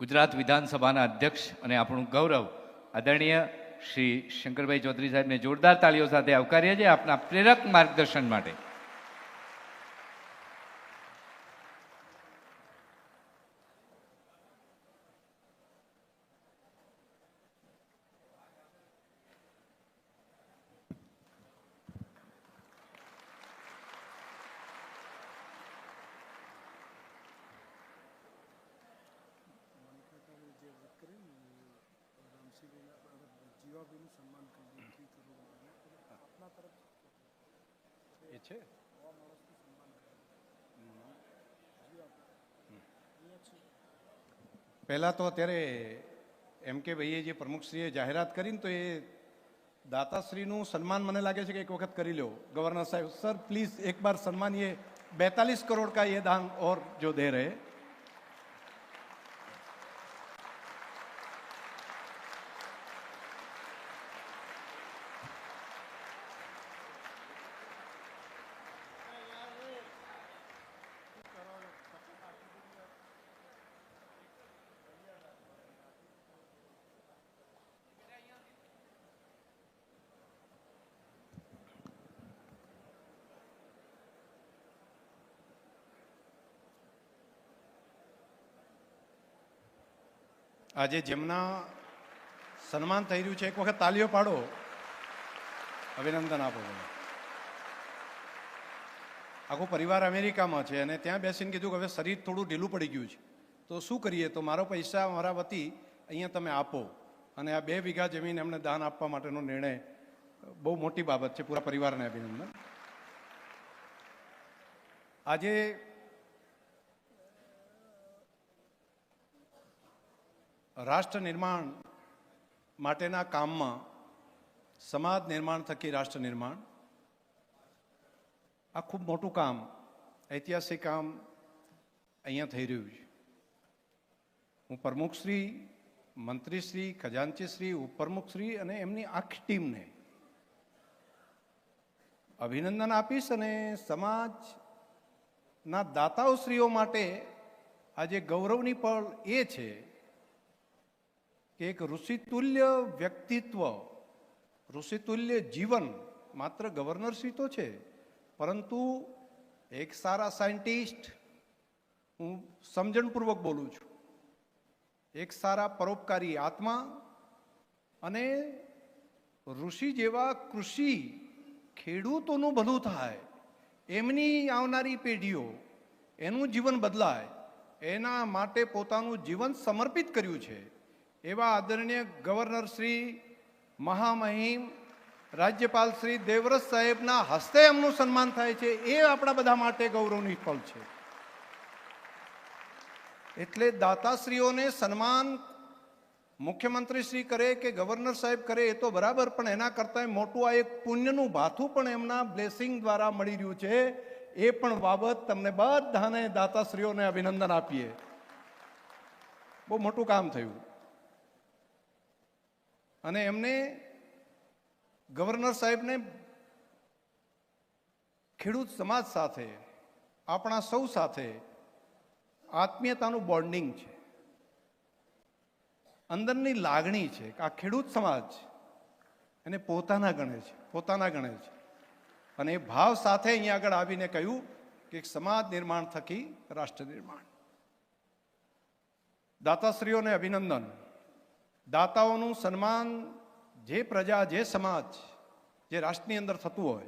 ગુજરાત વિધાનસભાના અધ્યક્ષ અને આપણું ગૌરવ આદરણીય શ્રી શંકરભાઈ ચૌધરી સાહેબને જોરદાર તાળીઓ સાથે આવકારીએ છીએ આપના પ્રેરક માર્ગદર્શન માટે. એ છે પહેલાં તો અત્યારે એમ કે ભાઈએ જે પ્રમુખશ્રીએ જાહેરાત કરીને તો એ દાતાશ્રીનું સન્માન મને લાગે છે કે એક વખત કરી લો ગવર્નર સાહેબ સર પ્લીઝ એક બાર સન્માન ये बैतालीस करोड़ का ये दान और जो दे रहे આજે જેમના સન્માન થઈ રહ્યું છે, એક વખત તાલીઓ પાડો. અભિનંદન આપો આખો પરિવાર અમેરિકામાં છે અને ત્યાં બેસીને કીધું કે હવે શરીર થોડું ઢીલું પડી ગયું છે. તો શું કરીએ? તો મારો પૈસા મારા વતી અહીંયા તમે આપો. અને આ બે વીઘા જમીન એમને દાન આપવા માટેનો નિર્ણય, બહુ મોટી બાબત છે. પૂરા પરિવારને અભિનંદન. આજે રાષ્ટ્ર નિર્માણ માટેના કામમાં સમાજ નિર્માણ થકી રાષ્ટ્ર નિર્માણ. આ ખૂબ મોટું કામ, ઐતિહાસિક કામ અહીંયા થઈ રહ્યું છે. હું પ્રમુખશ્રી, મંત્રીશ્રી, ખજાનચીશ્રી, ઉપપ્રમુખશ્રી અને એમની આખી ટીમને અભિનંદન આપીશ અને સમાજના દાતાઓશ્રીઓ માટે આજે ગૌરવની પળ એ છે કે એક ઋષિતુલ્ય વ્યક્તિત્વ, ઋષિતુલ્ય જીવન માત્ર ગવર્નરશ્રી તો છે, પરંતુ એક સારા સાયન્ટિસ્ટ હું સમજણપૂર્વક બોલું છું. એક સારા પરોપકારી આત્મા અને ઋષિ જેવા કૃષિ ખેડૂતોનું ભલું થાય, એમની આવનારી પેઢીઓ એનું જીવન બદલાય, એના માટે પોતાનું જીવન સમર્પિત કર્યું છે. એવા આદરણીય ગવર્નર શ્રી મહામહિમ, રાજ્યપાલ શ્રી દેવવ્રત સાહેબના હસ્તે એમનું સન્માન થાય છે, એ આપણા બધા માટે ગૌરવની પલ છે. એટલે દાતાશ્રીઓને સન્માન મુખ્યમંત્રી શ્રી કરે કે ગવર્નર સાહેબ કરે એ તો બરાબર, પણ એના કરતાં મોટું આ એક પુણ્યનું ભાથું પણ એમના બ્લેસિંગ દ્વારા મળી રહ્યું છે, એ પણ બાબત તમને બધાને દાતાશ્રીઓને અભિનંદન આપીએ. બહુ મોટું કામ થયું. અને એમને ગવર્નર સાહેબને ખેડૂત સમાજ સાથે, આપણા સૌ સાથે આત્મીયતાનું બોન્ડિંગ છે. અંદરની લાગણી છે કે આ ખેડૂત સમાજ એને પોતાના ગણે છે, પોતાના ગણે છે. અને એ ભાવ સાથે અહીંયા આગળ આવીને કહ્યું કે સમાજ નિર્માણ થકી રાષ્ટ્ર નિર્માણ. દાતાશ્રીઓને અભિનંદન. દાતાઓનું સન્માન જે પ્રજા, જે સમાજ, જે રાષ્ટ્રની અંદર થતું હોય,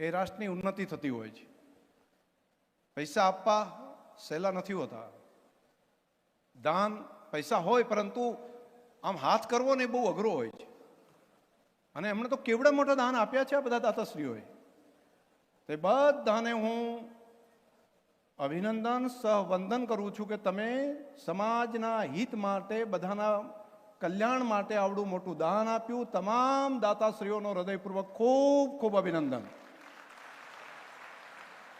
એ રાષ્ટ્રની ઉન્નતિ થતી હોય છે. પૈસા આપવા સહેલા નથી હોતા. દાન પૈસા હોય, પરંતુ આમ હાથ કરવો ને એ બહુ અઘરો હોય છે. અને એમણે તો કેવડા મોટા દાન આપ્યા છે આ બધા દાતાશ્રીઓએ. તે બધાને હું અભિનંદન, સહવંદન કરું છું કે તમે સમાજના હિત માટે બધાના કલ્યાણ માટે આવડું મોટું દાન આપ્યું. તમામ દાતાશ્રીઓનો હૃદયપૂર્વક ખૂબ ખૂબ અભિનંદન.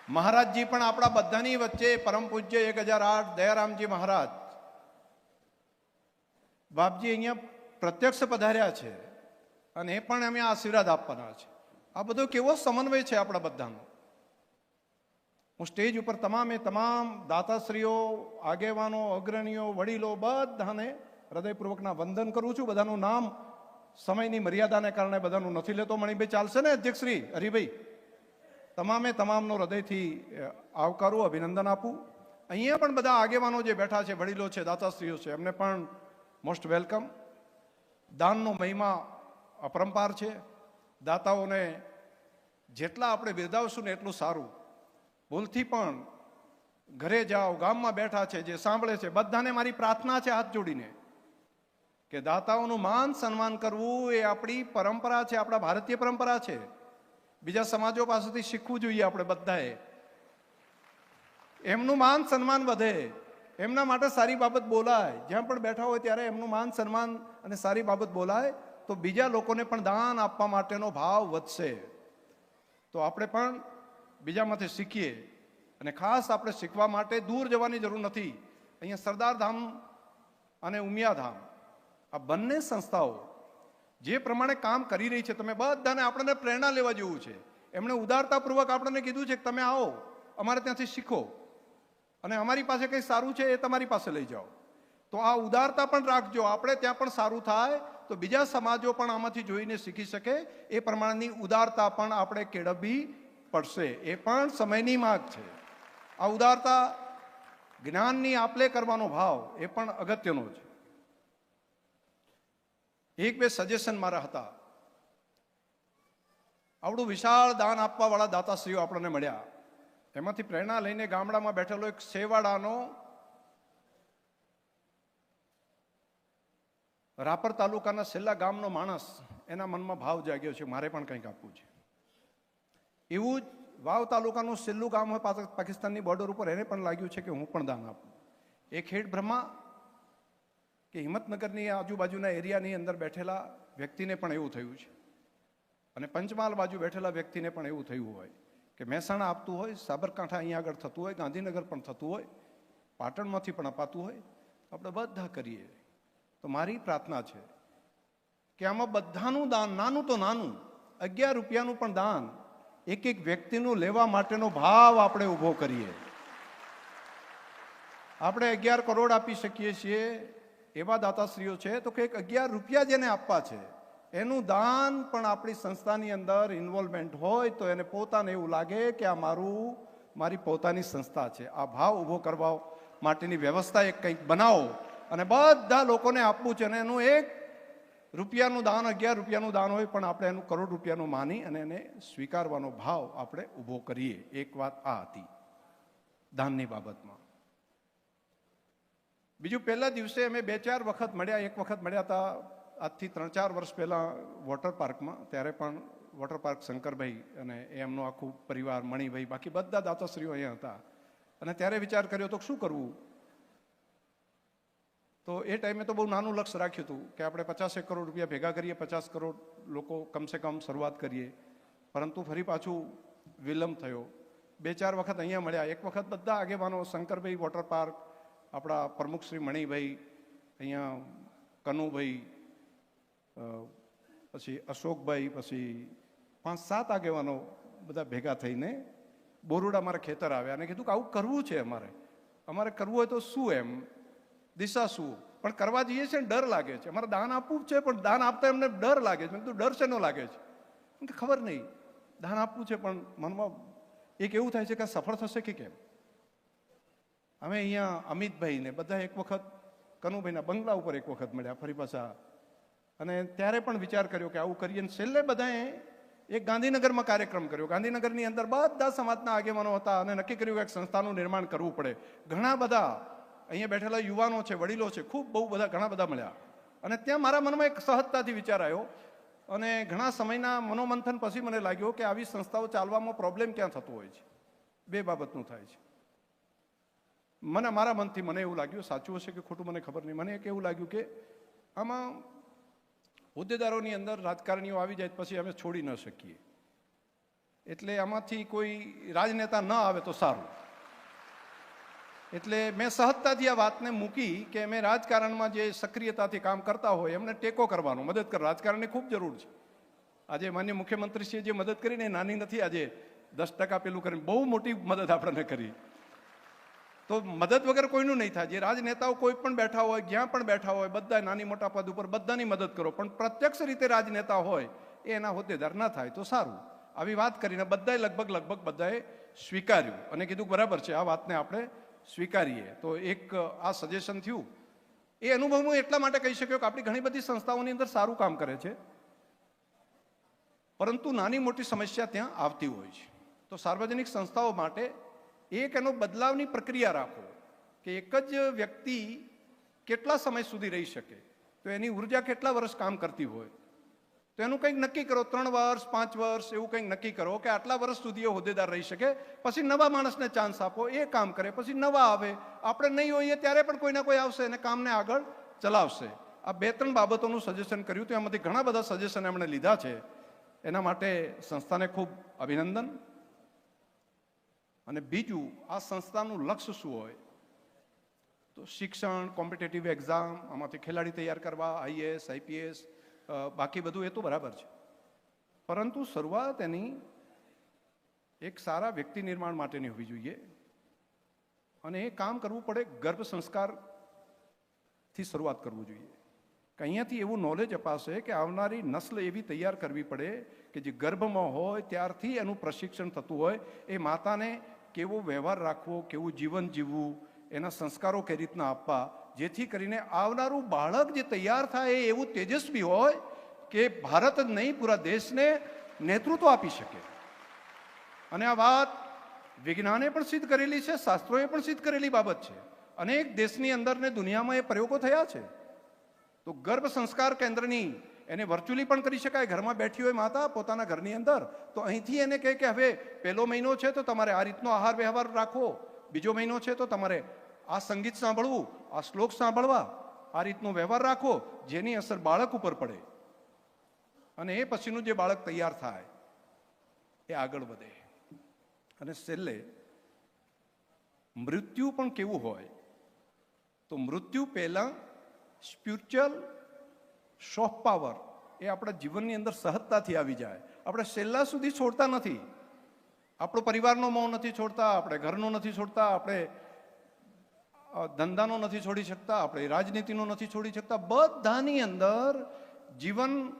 મહારાજજી પણ આપણા બધાની વચ્ચે પરમ પૂજ્ય એક હજાર આઠ દયારામજી મહારાજ બાપજી અહીંયા પ્રત્યક્ષ પધાર્યા છે અને એ પણ અમે આશીર્વાદ આપવાના છે. આ બધો કેવો સમન્વય છે આપણા બધાનો? હું સ્ટેજ ઉપર તમામે તમામ દાતાશ્રીઓ, આગેવાનો, અગ્રણીઓ, વડીલો બધાને હૃદયપૂર્વકના વંદન કરું છું. બધાનું નામ, સમયની મર્યાદાને કારણે બધાનું નથી લેતો. મણિભાઈ, ચાલશે ને અધ્યક્ષશ્રી હરિભાઈ, તમામે તમામનો હૃદયથી આવકારું, અભિનંદન આપું. અહીંયા પણ બધા આગેવાનો જે બેઠા છે, વડીલો છે, દાતાશ્રીઓ છે, એમને પણ મોસ્ટ વેલકમ. દાનનો મહિમા અપરંપાર છે. દાતાઓને જેટલા આપણે બિરદાવશું ને એટલું સારું. ભૂલથી પણ ઘરે જાઓ, ગામમાં બેઠા છે, જે સાંભળે છે, બધાને મારી પ્રાર્થના છે હાથ જોડીને. કે દાતાઓનું માન સન્માન કરવું એ આપણી પરંપરા છે, આપણા ભારતીય પરંપરા છે. બીજા સમાજો પાસેથી શીખવું જોઈએ આપણે બધાએ. એમનું માન સન્માન વધે. એમના માટે સારી બાબત બોલાય. જ્યાં પણ બેઠા હોય ત્યારે એમનું માન સન્માન અને સારી બાબત બોલાય, તો બીજા લોકોને પણ દાન આપવા માટેનો ભાવ વધશે. તો આપણે પણ બીજામાંથી શીખીએ. અને ખાસ આપણે શીખવા માટે દૂર જવાની જરૂર નથી. અહીંયા સરદાર ધામ અને ઉમિયા ધામ. આ બંને સંસ્થાઓ જે પ્રમાણે કામ કરી રહી છે, તમે બધાને આપણને પ્રેરણા લેવા જેવું છે. એમણે ઉદારતાપૂર્વક આપણને કીધું છે કે તમે આવો, અમારે ત્યાંથી શીખો. અને અમારી પાસે કંઈ સારું છે એ તમારી પાસે લઈ જાઓ. તો આ ઉદારતા પણ રાખજો, આપણે ત્યાં પણ સારું થાય, તો બીજા સમાજો પણ આમાંથી જોઈને શીખી શકે. એ પ્રમાણેની ઉદારતા પણ આપણે કેળવવી પડશે. એ પણ સમયની માગ છે. આ ઉદારતા જ્ઞાનની આપલે કરવાનો ભાવ એ પણ અગત્યનો છે. એક બે સજેશન મારા હતા. આવડું વિશાળ દાન આપવાવાળા દાતાશ્રીઓ આપણને મળ્યા. એમાંથી પ્રેરણા લઈને ગામડામાં બેઠેલો એક સેવાડાનો રાપર તાલુકાના છેલ્લા ગામનો માણસ, એના મનમાં ભાવ જાગ્યો છે, મારે પણ કંઈક આપવું છે. એવું જ વાવ તાલુકાનું છેલ્લું ગામ હોય પાકિસ્તાનની બોર્ડર ઉપર, એને પણ લાગ્યું છે કે હું પણ દાન આપું. એ ખેડ બ્રહ્મા કે હિંમતનગરની આજુબાજુના એરિયાની અંદર બેઠેલા વ્યક્તિને પણ એવું થયું છે. અને પંચમહાલ બાજુ બેઠેલા વ્યક્તિને પણ એવું થયું હોય કે મહેસાણા આપતું હોય, સાબરકાંઠા અહીંયા આગળ થતું હોય, ગાંધીનગર પણ થતું હોય, પાટણમાંથી પણ અપાતું હોય આપણે બધા કરીએ. તો મારી પ્રાર્થના છે કે આમાં બધાનું દાન, નાનું તો નાનું, અગિયાર રૂપિયાનું પણ દાન એક એક વ્યક્તિનું લેવા માટેનો ભાવ આપણે ઊભો કરીએ. આપણે અગિયાર કરોડ આપી શકીએ છીએ એવા દાતાશ્રીઓ છે, તો કે એક અગિયાર રૂપિયા જેને આપવા છે, એનું દાન પણ આપણી સંસ્થાની અંદર ઇન્વોલ્વમેન્ટ હોય તો એને પોતાને એવું લાગે કે આ મારું, મારી પોતાની સંસ્થા છે. આ ભાવ ઊભો કરવા માટેની વ્યવસ્થા એક કંઈક બનાવો અને બધા લોકોને આપવું છે અને એનું એક રૂપિયાનું દાન, અગિયાર રૂપિયાનું દાન હોય પણ આપણે એનું કરોડ રૂપિયાનું માની અને એને સ્વીકારવાનો ભાવ આપણે ઊભો કરીએ. એક વાત આ હતી. દાનની બાબતમાં. બીજું પહેલા દિવસે અમે બે ચાર વખત મળ્યા. એક વખત મળ્યા હતા આજથી ત્રણ ચાર વર્ષ પહેલાં વોટર પાર્કમાં. ત્યારે પણ વોટર પાર્ક શંકરભાઈ અને એમનો આખું પરિવાર, મણિભાઈ, બાકી બધા દાતાશ્રીઓ અહીંયા હતા. અને ત્યારે વિચાર કર્યો તો શું કરવું? તો એ ટાઈમે તો બહુ નાનું લક્ષ્ય રાખ્યું હતું કે આપણે પચાસેક કરોડ રૂપિયા ભેગા કરીએ, પચાસ કરોડ લોકો કમસે કમ શરૂઆત કરીએ. પરંતુ ફરી પાછું વિલંબ થયો. બે ચાર વખત અહીંયા મળ્યા. એક વખત બધા આગેવાનો શંકરભાઈ વોટર પાર્ક આપણા પ્રમુખ શ્રી મણિભાઈ, અહીંયા કનુભાઈ પછી અશોકભાઈ, પછી પાંચ, સાત આગેવાનો બધા ભેગા થઈને બોરુડા મારા ખેતર આવ્યા અને કીધું કે આવું કરવું છે અમારે. અમારે કરવું હોય તો શું એમ? દિશા શું? પણ કરવા જઈએ છે ને ડર લાગે છે. અમારે દાન આપવું છે, પણ દાન આપતા એમને ડર લાગે છે. મેં ડર શેનો લાગે છે? ખબર નહીં. દાન આપવું છે, પણ મનમાં એક એવું થાય છે કે સફળ થશે કે કેમ? અમે અહીંયા અમિતભાઈ ને બધા એક વખત, કનુભાઈના બંગલા ઉપર એક વખત મળ્યા ફરી પાછા. અને ત્યારે પણ વિચાર કર્યો કે આવું કરીએ અને છેલ્લે બધાએ એક ગાંધીનગરમાં કાર્યક્રમ કર્યો. ગાંધીનગરની અંદર બધા સમાજના આગેવાનો હતા અને નક્કી કર્યું કે એક સંસ્થાનું નિર્માણ કરવું પડે. ઘણા બધા અહીંયા બેઠેલા યુવાનો છે, વડીલો છે, ખૂબ બહુ બધા, ઘણા બધા મળ્યા. અને ત્યાં મારા મનમાં એક સહજતાથી વિચાર આવ્યો અને ઘણા સમયના મનોમંથન પછી મને લાગ્યો કે આવી સંસ્થાઓ ચાલવામાં પ્રોબ્લેમ ક્યાં થતો હોય છે? બે બાબતનું થાય છે. મને મારા મનથી મને એવું લાગ્યું, સાચું હશે કે ખોટું મને ખબર નહીં. મને એક એવું લાગ્યું કે આમાં હોદ્દેદારોની અંદર રાજકારણીઓ આવી જાય પછી અમે છોડી ન શકીએ. એટલે આમાંથી કોઈ રાજનેતા ન આવે તો સારું. એટલે મેં સહજતાથી આ વાતને મૂકી કે અમે રાજકારણમાં જે સક્રિયતાથી કામ કરતા હોય, એમને ટેકો કરવાનો, મદદ કર રાજકારણની ખૂબ જરૂર છે. આજે માન્ય મુખ્યમંત્રીશ્રીએ જે મદદ કરીને નાની નથી, આજે દસ ટકા પેલું કરીને બહુ મોટી મદદ આપણને કરી. તો મદદ વગર કોઈનું નહીં થાય. જે રાજનેતાઓ કોઈ પણ બેઠા હોય, જ્યાં પણ બેઠા હોય બધા નાની મોટા પદ ઉપર બધાની મદદ કરો. પણ પ્રત્યક્ષ રીતે રાજનેતા હોય, એ એના હોદ્દેદાર ના થાય. તો સારું. આવી વાત કરીને બધાએ લગભગ લગભગ બધાએ સ્વીકાર્યું. અને કીધું બરાબર છે, આ વાતને આપણે સ્વીકારીએ. તો એક, આ સજેશન થયું. એ અનુભવ હું એટલા માટે કહી શક્યો કે આપણી ઘણી બધી સંસ્થાઓની અંદર સારું કામ કરે છે. પરંતુ નાની મોટી સમસ્યા ત્યાં આવતી હોય છે. તો સાર્વજનિક સંસ્થાઓ માટે એક એનો બદલાવની પ્રક્રિયા રાખો કે એક જ વ્યક્તિ કેટલા સમય સુધી રહી શકે. તો એની ઊર્જા કેટલા વર્ષ કામ કરતી હોય. તો એનું કંઈક નક્કી કરો, ત્રણ વર્ષ, પાંચ વર્ષ, એવું કંઈક નક્કી કરો કે આટલા વર્ષ સુધી એ હોદ્દેદાર રહી શકે. પછી નવા માણસને ચાન્સ આપો, એ કામ કરે, પછી નવા આવે. આપણે નહીં હોઈએ ત્યારે પણ કોઈ ના કોઈ આવશે અને કામને આગળ ચલાવશે. આ બે ત્રણ બાબતોનું સજેશન કર્યું તો એમાંથી ઘણા બધા સજેશન એમણે લીધા છે. એના માટે સંસ્થાને ખૂબ અભિનંદન. અને બીજું, આ સંસ્થાનું લક્ષ્ય શું હોય? તો શિક્ષણ કોમ્પિટેટિવ એક્ઝામ આમાંથી ખેલાડી તૈયાર કરવા આઈએએસ આઈપીએસ બાકી બધું એ તો બરાબર છે. પરંતુ શરૂઆત એની એક સારા વ્યક્તિ નિર્માણ માટેની હોવી જોઈએ અને એ કામ કરવું પડે ગર્ભ સંસ્કારથી શરૂઆત કરવું જોઈએ. કે અહીંયાથી એવું નોલેજ અપાશે કે આવનારી નસ્લ એવી તૈયાર કરવી પડે કે જે ગર્ભમાં હોય ત્યારથી એનું પ્રશિક્ષણ થતું હોય, એ માતાને કેવો વ્યવહાર રાખવો, કેવું જીવન જીવવું, એના સંસ્કારો કઈ રીતના આપવા, જેથી કરીને આવનારું બાળક જે તૈયાર થાય એ એવું તેજસ્વી હોય કે ભારત જ નહીં પૂરા દેશને નેતૃત્વ આપી શકે. અને આ વાત વિજ્ઞાને પણ સિદ્ધ કરેલી છે, શાસ્ત્રોએ પણ સિદ્ધ કરેલી બાબત છે. અનેક દેશની અંદર ને દુનિયામાં એ પ્રયોગો થયા છે. તો ગર્ભ સંસ્કાર કેન્દ્રની એને વર્ચ્યુઅલી પણ કરી શકાય. ઘરમાં બેઠી હોય માતા, પોતાના ઘરની અંદર. તો અહીંથી એને કહે કે હવે પહેલો મહિનો છે તો તમારે આ રીતનો આહાર વ્યવહાર રાખવો બીજો મહિનો છે તો તમારે આ સંગીત સાંભળવું, આ શ્લોક સાંભળવા, આ રીતનો વ્યવહાર રાખો, જેની અસર બાળક ઉપર પડે. અને એ પછીનું જે બાળક તૈયાર થાય, એ આગળ વધે. અને છેલ્લે, મૃત્યુ પણ કેવું હોય? તો મૃત્યુ પહેલાં સ્પિરિચ્યુઅલ સોફ્ટ પાવર એ આપણા જીવનની અંદર સહજતાથી આવી જાય. આપણે છેલ્લા સુધી છોડતા નથી. આપણો પરિવારનો મોહ નથી છોડતા, આપણે ઘરનો નથી છોડતા, આપણે ધંધાનો નથી છોડી શકતા, આપણે રાજનીતિનો નથી છોડી શકતા. બધાની અંદર જીવન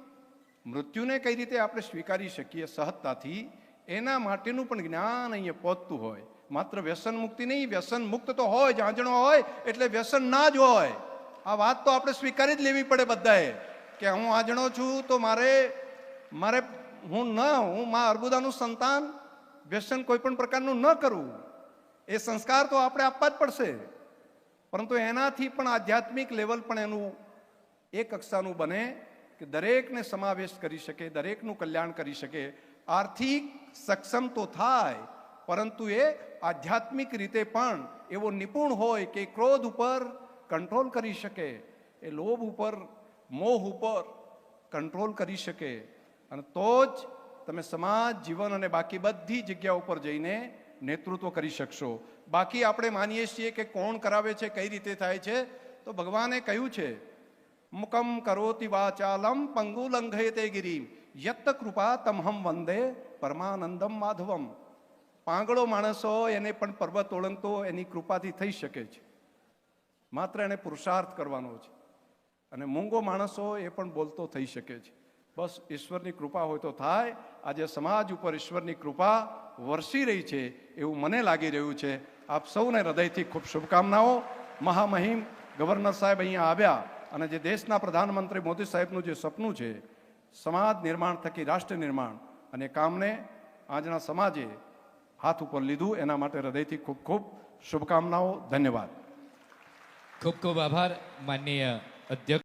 મૃત્યુને કઈ રીતે આપણે સ્વીકારી શકીએ સહજતાથી, એના માટેનું પણ જ્ઞાન અહીંયા પહોંચતું હોય. માત્ર વ્યસન મુક્તિ નહીં, વ્યસન મુક્ત તો હોય જાંજણો હોય, એટલે વ્યસન ના જ હોય. આ વાત તો આપણે સ્વીકારી જ લેવી પડે બધાએ કે હું આજણો છું તો મારે મારે હું ન, હું મા અર્બુદાનું સંતાન વ્યસન કોઈ પણ પ્રકારનું ન કરવું એ સંસ્કાર તો આપણે આપવા જ પડશે. પરંતુ એનાથી પણ આધ્યાત્મિક લેવલ પણ એનું એ કક્ષાનું બને કે દરેકને સમાવેશ કરી શકે, દરેકનું કલ્યાણ કરી શકે. આર્થિક સક્ષમ તો થાય, પરંતુ એ આધ્યાત્મિક રીતે પણ એવો નિપુણ હોય કે ક્રોધ ઉપર કંટ્રોલ કરી શકે, એ લોભ ઉપર, મોહ ઉપર કંટ્રોલ કરી શકે. અને તો જ તમે સમાજ, જીવન અને બાકી બધી જગ્યા ઉપર જઈને નેતૃત્વ કરી શકશો. બાકી આપણે માનીએ છીએ કે કોણ કરાવે છે, કઈ રીતે થાય છે, તો ભગવાને કહ્યું છે, મુકમ કરોતિ વાચાલમ પંગુ લંઘયતે ગિરી યત્ત કૃપા તમહમ વંદે પરમાનંદમ માધવમ. પાંગળો માણસો એને પણ પર્વત ઓળંગતો, એની કૃપાથી થઈ શકે છે. માત્ર એને પુરુષાર્થ કરવાનો છે. અને મૂંગો માણસો એ પણ બોલતો થઈ શકે છે. બસ ઈશ્વરની કૃપા હોય તો થાય. આજે સમાજ ઉપર ઈશ્વરની કૃપા વરસી રહી છે એવું મને લાગી રહ્યું છે. આપ સૌને હૃદયથી ખૂબ શુભકામનાઓ. મહામહિમ ગવર્નર સાહેબ અહીંયા આવ્યા અને જે દેશના પ્રધાનમંત્રી મોદી સાહેબનું જે સપનું છે, સમાજ નિર્માણ થકી રાષ્ટ્ર નિર્માણ અને કામને આજના સમાજે હાથ ઉપર લીધું એના માટે હૃદયથી ખૂબ ખૂબ શુભકામનાઓ, ધન્યવાદ. ખૂબ ખૂબ આભાર માનનીય અધ્યક્ષ.